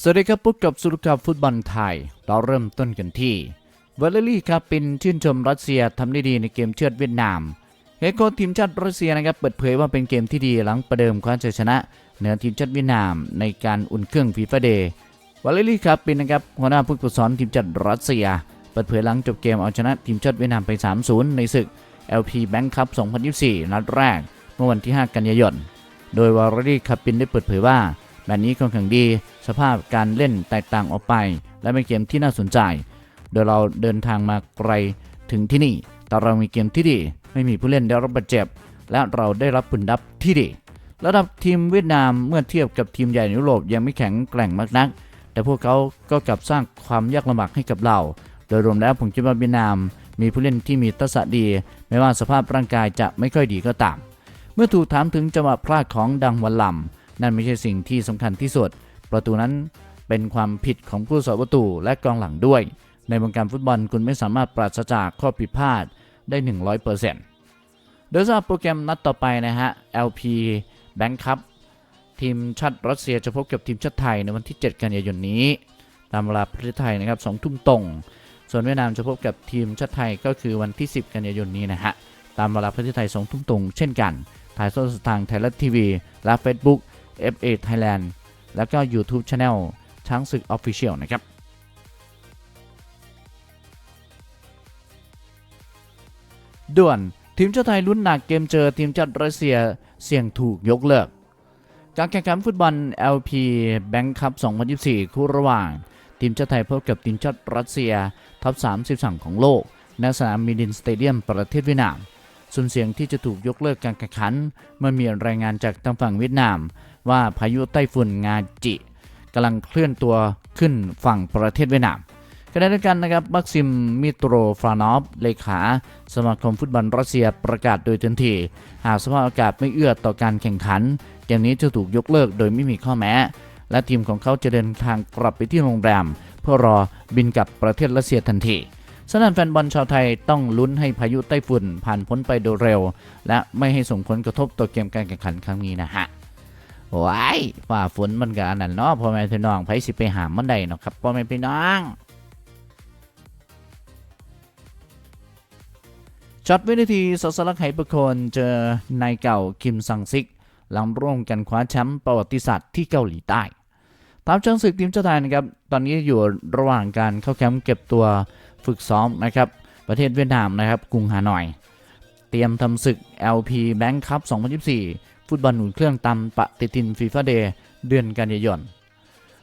สวัสดีครับพบกับสุรกับฟุตบอลไทย เราเริ่มต้นกันที่วาเลรี่คาปินชื่นชมรัสเซียทำได้ดีในเกมเชือดเวียดนามเฮโค้ชทีมชาติรัสเซียนะครับเปิดเผยว่าเป็นเกมที่ดีหลังประเดิมคว้าชัยชนะเหนือทีมชาติเวียดนามในการอุ่นเครื่องฟีฟ่าเดย์วาเลรี่คาปินนะครับหัวหน้าผู้ฝึกสอนทีมชาติรัสเซีย เปิดเผยหลังจบเกมเอาชนะทีมชาติเวียดนามไป 3-0 ในศึก LP Bank Cup 2024 นัดแรก เมื่อวันที่ 5 กันยายน โดยวาเลรี่คาปินได้เปิดเผยว่า แบบนี้ค่อนข้างดี สภาพการเล่นแตกต่างออกไป และเป็นเกมที่น่าสนใจ โดยเราเดินทางมาไกลถึงที่นี่ แต่เรามีเกมที่ดี ไม่มีผู้เล่นได้รับบาดเจ็บ และเราได้รับผลลัพธ์ที่ดี ระดับทีมเวียดนามเมื่อเทียบกับทีมใหญ่ในยุโรปยังไม่แข็งแกร่งมากนัก แต่พวกเขาก็กลับสร้างความยากลำบากให้กับเรา โดยรวมแล้วผมคิดว่าเวียดนามมีผู้เล่นที่มีทักษะดี ไม่ว่าสภาพร่างกายจะไม่ค่อยดีก็ตาม เมื่อถูกถามถึงจังหวะพลาดของดังวันลำ นั่นไม่ใช่สิ่งที่สำคัญที่สุด ประตูนั้นเป็นความผิดของผู้สาประตูและกองหลังด้วย ในวงการฟุตบอลคุณไม่สามารถปราศจากข้อผิดพลาดได้ 100%โดยสำหรับโปรแกรมนัดต่อไปนะฮะ LP Bank Cup ทีมชาติรัสเซียจะพบกับทีมชาติไทยในวันที่ 7 กันยายนนี้ ตามเวลาประเทศไทยนะครับ2ทุ่มตรง ส่วนเวียดนามจะพบกับทีมชาติไทยก็คือวันที่ 10 กันยายนนี้นะฮะ ตามเวลาประเทศไทย2ทุ่มตรงเช่นกัน ถ่ายทอดสดทางไทยรัฐทีวีและ Facebook FA Thailand แล้วก็ YouTube Channel ช้างศึก Official นะครับด่วนทีมชาติไทยลุ้นหนักเกมเจอทีมชาติรัสเซียเสี่ยงถูกยกเลิก การแข่งขันฟุตบอล LP Bank Cup 2024 คู่ระหว่าง ทีมชาติไทยพบกับทีมชาติรัสเซียท็อป33 ของโลกณสนามมิดินสเตเดียมประเทศเวียดนามส่วนเสียงที่จะถูกยกเลิกการแข่งขัน เมื่อมีรายงานจากทางฝั่งเวียดนาม ว่าพายุไต้ฝุ่นงาจิกำลังเคลื่อนตัวขึ้นฝั่งประเทศเวียดนามขณะเดียวกันนะครับบักซิมมิโตรฟานอฟเลขาสมาคมฟุตบอลรัสเซียประกาศโดยทันที หากสภาพอากาศไม่เอื้อต่อการแข่งขันเกมนี้จะถูกยกเลิกโดยไม่มีข้อแม้ และทีมของเขาจะเดินทางกลับไปที่โรงแรม เพื่อรอบินกลับประเทศรัสเซียทันทีฉะนั้นแฟนบอลชาวไทยต้องลุ้นให้พายุไต้ฝุ่นผ่านพ้นไปโดยเร็ว และไม่ให้ส่งผลกระทบต่อเกมการแข่งขันครั้งนี้นะฮะ ว้ายฝ่าฝนมันก็อันนั้นเนาะพ่อแม่พี่น้องไผสิไปหามมันได้เนาะครับพ่อแม่พี่น้องช็อตวินาทีสสลักไหประโคนเจอนายเก่าคิมซังซิกหลังร่วมกันคว้าแชมป์ประวัติศาสตร์ที่เกาหลีใต้ตามเชิงศึกทีมชาติไทยนะครับ ตอนนี้อยู่ระหว่างการเข้าแคมป์เก็บตัวฝึกซ้อมนะครับ ประเทศเวียดนามนะครับกรุงฮานอย เตรียมทำศึก LP Bank Cup 2024 ฟุตบอลหนุนเครื่องตามปฏิทินฟีฟ่าเดย์เดือนกันยายน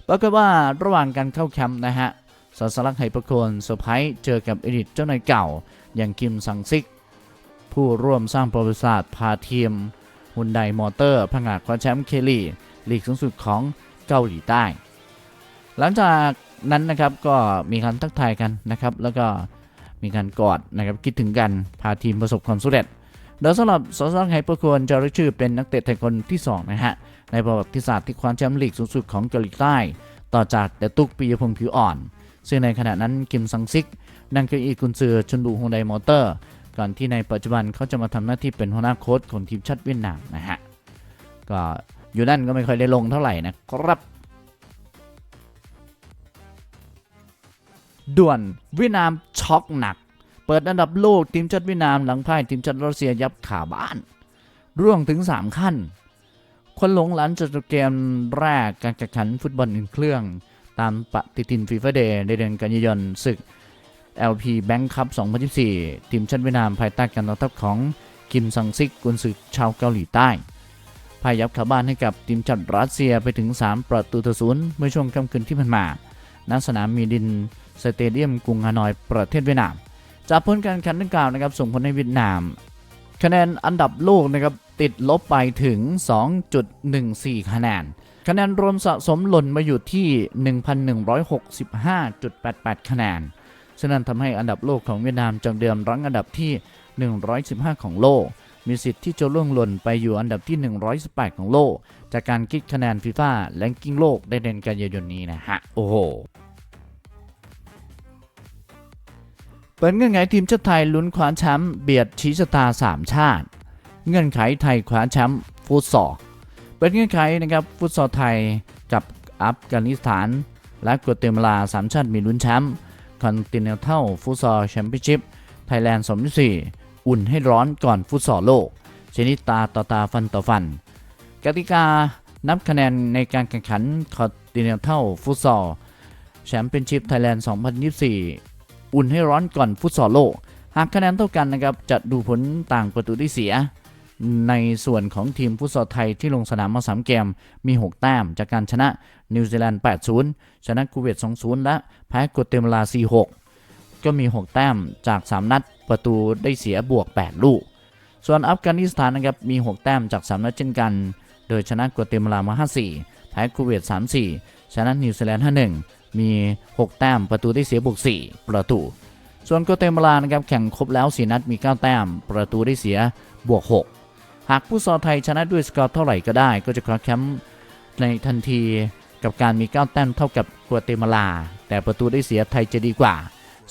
ปรากฏว่าระหว่างการเข้าแคมป์นะฮะสสลักไหประโคนเซอร์ไพรส์เจอกับอดีตเจ้านายเก่า อย่างคิมซังซิก ผู้ร่วมสร้างประวัติศาสตร์พาทีมฮุนไดมอเตอร์ผงาดคว้าแชมป์เคลีลีกสูงสุดของเกาหลีใต้ หลังจากนั้นนะครับก็มีการทักทายกันนะครับ แล้วก็มีการกอดนะครับคิดถึงกันพาทีมประสบความสำเร็จ โดยสำหรับสซังไฮเปอร์ควรจะเรียกชื่อเป็นนักเตะไทยคนที่ 2 นะฮะ ในประวัติศาสตร์ที่คว้าแชมป์ลีกสูงสุดของเกาหลีใต้ ต่อจากเดตุกปียพงศ์ผิวอ่อน ซึ่งในขณะนั้นคิมซังซิก นั่งเก้าอี้กุนซือชนบุฮงไดมอเตอร์ ก่อนที่ในปัจจุบันเขาจะมาทำหน้าที่เป็นหัวหน้าโค้ชของทีมชาติเวียดนามนะฮะ ก็อยู่นั่นก็ไม่ค่อยได้ลงเท่าไหร่นะครับด่วนเวียดนามช็อกหนัก ปิดอันดับโลกทีมชาติเวียดนามหลังพ่ายทีมชาติรัสเซียยับขาบ้าน ร่วงถึง 3 ขั้น คนหลงหลันจะเกมแรกการแข่งขันฟุตบอลอุ่นเครื่อง ตามปฏิทินฟีฟ่าเดย์ในเดือนกันยายนศึก LP Bank Cup 2024 ทีมชาติเวียดนามภายใต้การต้อนรับของคิมซังซิกกุนซือชาวเกาหลีใต้พ่ายับขาบ้านให้กับทีมชาติรัสเซียไปถึง 3 ประตูต่อศูนย์เมื่อช่วงค่ำคืนที่ผ่านมาณสนามมีดินสเตเดียมกรุงฮานอยประเทศเวียดนาม จากผลการแข่งขันดังกล่าวนะครับส่งผลให้เวียดนาม คะแนนอันดับโลกนะครับติดลบไปถึง 2.14 คะแนน คะแนนรวมสะสมหล่นมาอยู่ที่ 1,165.88 คะแนนฉะนั้นทำให้อันดับโลกของเวียดนามจากเดิมรั้งอันดับที่ 115 ของโลก มีสิทธิ์ที่จะล่วงหล่นไปอยู่อันดับที่ 118 ของโลก จากการคิดคะแนนฟีฟ่าแลนกิ้งโลกได้เดือนกันยายนนี้นะฮะ โอ้โห เปิดเงื่อนไขทีมชาติไทยลุ้นคว้าแชมป์เบียดชี้ชะตา 3 ชาติ เงื่อนไขไทยคว้าแชมป์ฟุตซอลเปิดเงื่อนไขนะครับฟุตซอลไทยกับอัฟกานิสถาน และกัวเตมาลาสามชาติมีลุ้นแชมป์คอนติเนนทัลฟุตซอลแชมเปี้ยนชิพไทยแลนด์2024อุ่นให้ร้อนก่อนฟุตซอลโลก ชนิดตาต่อตาฟันต่อฟัน กติกานับคะแนนในการแข่งขันคอนติเนนทัลฟุตซอลแชมเปี้ยนชิพไทยแลนด์2024 อุ่นให้ร้อนก่อนฟุตซอลโลก หากคะแนนเท่ากันนะครับจะดูผลต่างประตูที่เสีย ในส่วนของทีมฟุตซอลไทยที่ลงสนามมา 3 เกม มี 6 แต้มจากการชนะนิวซีแลนด์ 8-0 ชนะคูเวต 2-0 และแพ้กัวเตมาลา 4-6 ก็มี 6 แต้มจาก 3 นัด ประตูได้เสียบวก 8 ลูก ส่วนอัฟกานิสถานนะครับมี 6 แต้มจาก 3 นัดเช่นกัน โดยชนะกัวเตมาลามา 5-4 แพ้คูเวต 3-4 ชนะนิวซีแลนด์ 5-1 มี 6 แต้มประตูได้เสียบวก 4 ประตู ส่วนกัวเตมาลานะครับแข่งครบแล้ว 4 นัดมี 9 แต้ม ประตูได้เสียบวก 6 หากผู้ซอไทยชนะด้วยสกอร์เท่าไหร่ก็ได้ ก็จะคว้าแชมป์ในทันทีกับการมี 9 แต้มเท่ากับกัวเตมาลา แต่ประตูได้เสียไทยจะดีกว่า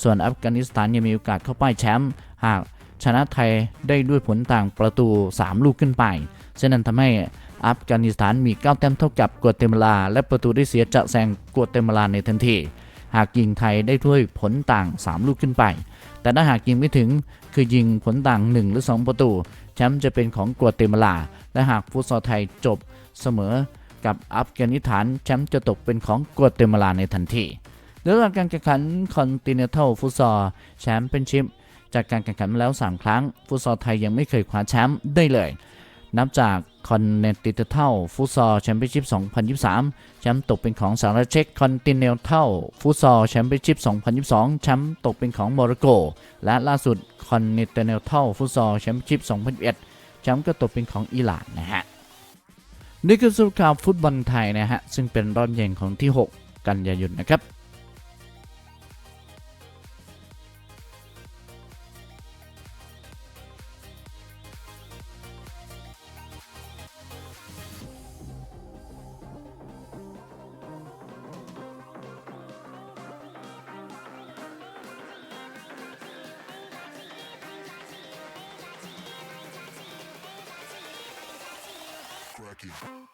ส่วนอัฟกานิสถานยังมีโอกาสเข้าป้ายแชมป์หากชนะไทยได้ด้วยผลต่างประตู 3 ลูกขึ้นไปฉะนั้นทำให้ อัฟกานิสถานมี 9 แต้มเท่ากับกัวเตมาลา และประตูได้เสียจะแซงกัวเตมาลาในทันทีหากยิงไทยได้ด้วยผลต่าง 3 ลูกขึ้นไป แต่ถ้าหากยิงไม่ถึงคือยิงผลต่าง 1 หรือ 2 ประตู แชมป์จะเป็นของกัวเตมาลา และหากฟุตซอลไทยจบเสมอกับอัฟกานิสถานแชมป์จะตกเป็นของกัวเตมาลาในทันทีเรื่องการแข่งขันคอนติเนนทัลฟุตซอลแชมเปี้ยนชิพจากการแข่งขันมาแล้ว 3 ครั้ง ฟุตซอลไทยยังไม่เคยคว้าแชมป์ได้เลย นับจากคอนเนติเทัลฟุตซอลแชมเปี้ยนชิพ2023 แชมป์ตกเป็นของสหรัฐเช็กคอนติเนนทัลฟุตซอลแชมเปี้ยนชิพ2022 แชมป์ตกเป็นของโมร็อกโก และล่าสุดคอนเนติเนนทัลฟุตซอลแชมเปี้ยนชิพ2021 แชมป์ก็ตกเป็นของอิหร่านนะฮะ นี่คือสรุปข่าวฟุตบอลไทยนะฮะ ซึ่งเป็นรอบเย็นของที่ 6 กันยายนนะครับ Rocky.